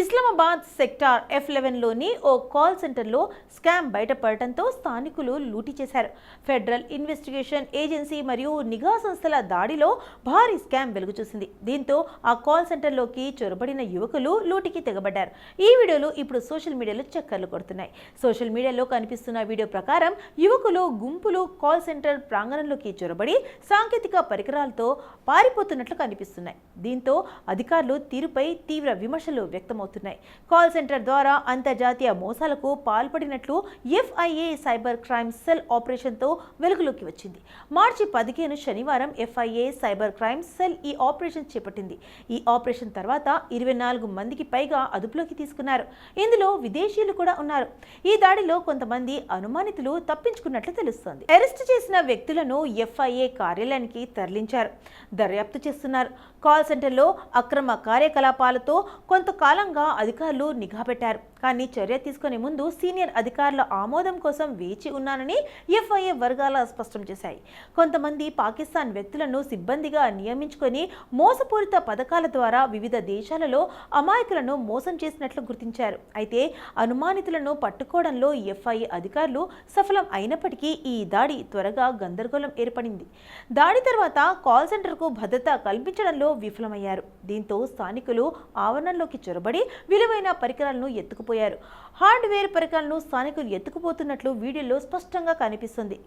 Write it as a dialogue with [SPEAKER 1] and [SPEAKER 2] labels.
[SPEAKER 1] Islamabad sector F లెవెన్లోని ఓ call సెంటర్లో స్కామ్ బయటపడటంతో స్థానికులు లూటీ చేశారు. ఫెడరల్ ఇన్వెస్టిగేషన్ ఏజెన్సీ మరియు నిఘా సంస్థల దాడిలో భారీ స్కామ్ వెలుగుచూసింది. దీంతో ఆ కాల్ సెంటర్లోకి చొరబడిన యువకులు లూటికి తెగబడ్డారు. ఈ వీడియోలు ఇప్పుడు సోషల్ మీడియాలో చక్కర్లు కొడుతున్నాయి. సోషల్ మీడియాలో కనిపిస్తున్న వీడియో ప్రకారం యువకులు గుంపులు కాల్ సెంటర్ ప్రాంగణంలోకి చొరబడి సాంకేతిక పరికరాలతో పారిపోతున్నట్లు కనిపిస్తున్నాయి. దీంతో అధికారులు తీరుపై తీవ్ర విమర్శలు వ్యక్తమవుతున్నాయి. కాల్ సెంటర్ ద్వారా అంతర్జాతీయ మోసాలకు పాల్పడినట్లు ఎఫ్ఐఏ సైబర్ క్రైమ్ సెల్ ఆపరేషన్తో వెలుగులోకి వచ్చింది. మార్చి పదిహేను శనివారం ఎఫ్ఐఏ సైబర్ క్రైమ్ సెల్ ఈ ఆపరేషన్ చేపట్టింది. ఈ ఆపరేషన్ తర్వాత ఇరవై నాలుగు మందికి పైగా అదుపులోకి తీసుకున్నారు. ఇందులో విదేశీయులు కూడా ఉన్నారు. ఈ దాడిలో కొంతమంది అనుమానితులు తప్పించుకున్నట్లు తెలుస్తోంది. అరెస్ట్ చేసిన వ్యక్తులను ఎఫ్ఐఏ కార్యాలయానికి తరలించారు. దర్యాప్తు చేస్తున్నారు. కాల్ సెంటర్లో అక్రమ కార్యకలాపాలతో కొంతకాలంగా అధికారులు నిఘా పెట్టారు. కానీ చర్య తీసుకునే ముందు సీనియర్ అధికారుల ఆమోదం కోసం వేచి ఉన్నానని ఎఫ్ఐఏ వర్గాల స్పష్టం చేశాయి. కొంతమంది పాకిస్తాన్ వ్యక్తులను సిబ్బందిగా నియమించుకొని మోసపూరిత పథకాల ద్వారా వివిధ దేశాలలో అమాయకులను మోసం చేసినట్లు గుర్తించారు. అయితే అనుమానితులను పట్టుకోవడంలో ఎఫ్ఐఏ అధికారులు సఫలం అయినప్పటికీ ఈ దాడి త్వరగా గందరగోళం ఏర్పడింది. దాడి తర్వాత కాల్ సెంటర్కు భద్రత కల్పించడంలో విఫలమయ్యారు. దీంతో స్థానికులు ఆవరణలోకి చొరబడి విలువైన పరికరాలను ఎత్తుకుపోయారు. హార్డ్వేర్ పరికరాలను స్థానికులు ఎత్తుకుపోతున్నట్లు వీడియోలో స్పష్టంగా కనిపిస్తుంది.